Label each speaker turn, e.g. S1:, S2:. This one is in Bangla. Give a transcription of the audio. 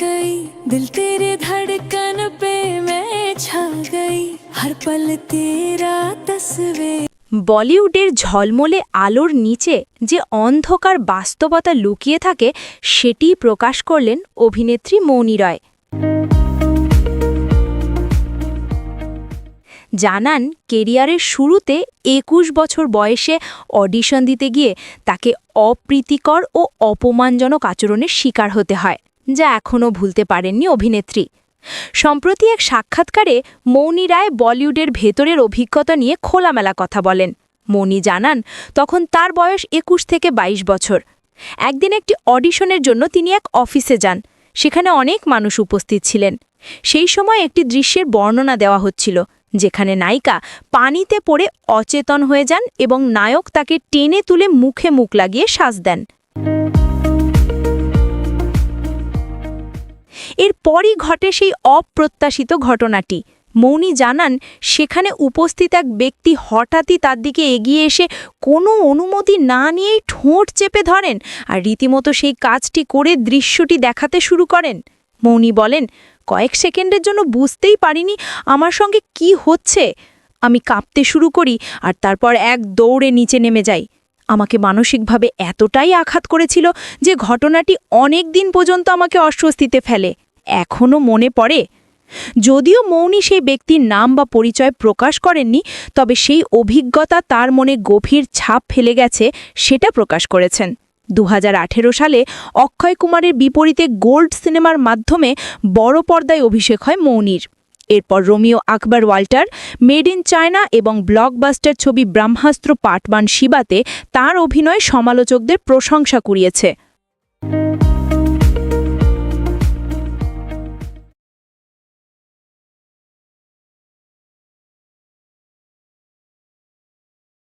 S1: गई दिल तेरे धड़कन पे मैं छा गई हर पल तेरा तस्वीर
S2: বলিউডের ঝলমলে আলোর নিচে যে অন্ধকার বাস্তবতা লুকিয়ে থাকে সেটিই প্রকাশ করলেন অভিনেত্রী মৌনী রয় জানান কেরিয়ারের শুরুতে একুশ বছর বয়সে অডিশন দিতে গিয়ে তাকে অপ্রীতিকর ও অপমানজনক আচরণের শিকার হতে হয় যা এখনও ভুলতে পারেননি অভিনেত্রী। সম্প্রতি এক সাক্ষাৎকারে মৌনী রায় বলিউডের ভেতরের অভিজ্ঞতা নিয়ে খোলামেলা কথা বলেন। মৌনি জানান, তখন তার বয়স একুশ থেকে ২২ বছর। একদিন একটি অডিশনের জন্য তিনি এক অফিসে যান, সেখানে অনেক মানুষ উপস্থিত ছিলেন। সেই সময় একটি দৃশ্যের বর্ণনা দেওয়া হচ্ছিল, যেখানে নায়িকা পানিতে পড়ে অচেতন হয়ে যান এবং নায়ক তাকে টেনে তুলে মুখে মুখ লাগিয়ে শ্বাস দেন। এরপরই ঘটে সেই অপ্রত্যাশিত ঘটনাটি। মৌনি জানান, সেখানে উপস্থিত এক ব্যক্তি হঠাৎই তার দিকে এগিয়ে এসে কোনো অনুমতি না নিয়েই ঠোঁট চেপে ধরেন আর রীতিমতো সেই কাজটি করে দৃশ্যটি দেখাতে শুরু করেন। মৌনি বলেন, কয়েক সেকেন্ডের জন্য বুঝতেই পারিনি আমার সঙ্গে কি হচ্ছে। আমি কাঁপতে শুরু করি আর তারপর এক দৌড়ে নিচে নেমে যাই। আমাকে মানসিকভাবে এতটাই আঘাত করেছিল যে ঘটনাটি অনেক দিন পর্যন্ত আমাকে অস্বস্তিতে ফেলে। এখনও মনে পড়ে? যদিও মৌনি সেই ব্যক্তির নাম বা পরিচয় প্রকাশ করেননি, তবে সেই অভিজ্ঞতা তার মনে গভীর ছাপ ফেলে গেছে সেটা প্রকাশ করেছেন। দু হাজার আঠেরো সালে অক্ষয় কুমারের বিপরীতে গোল্ড সিনেমার মাধ্যমে বড় পর্দায় অভিষেক হয় মৌনির। এরপর Romeo Akbar Walter, made in China এবং ব্লকবাস্টার ছবি ব্রহ্মাস্ত্র পাটবান শিবাতে তার অভিনয় সমালোচকদের প্রশংসা কুড়িয়েছে।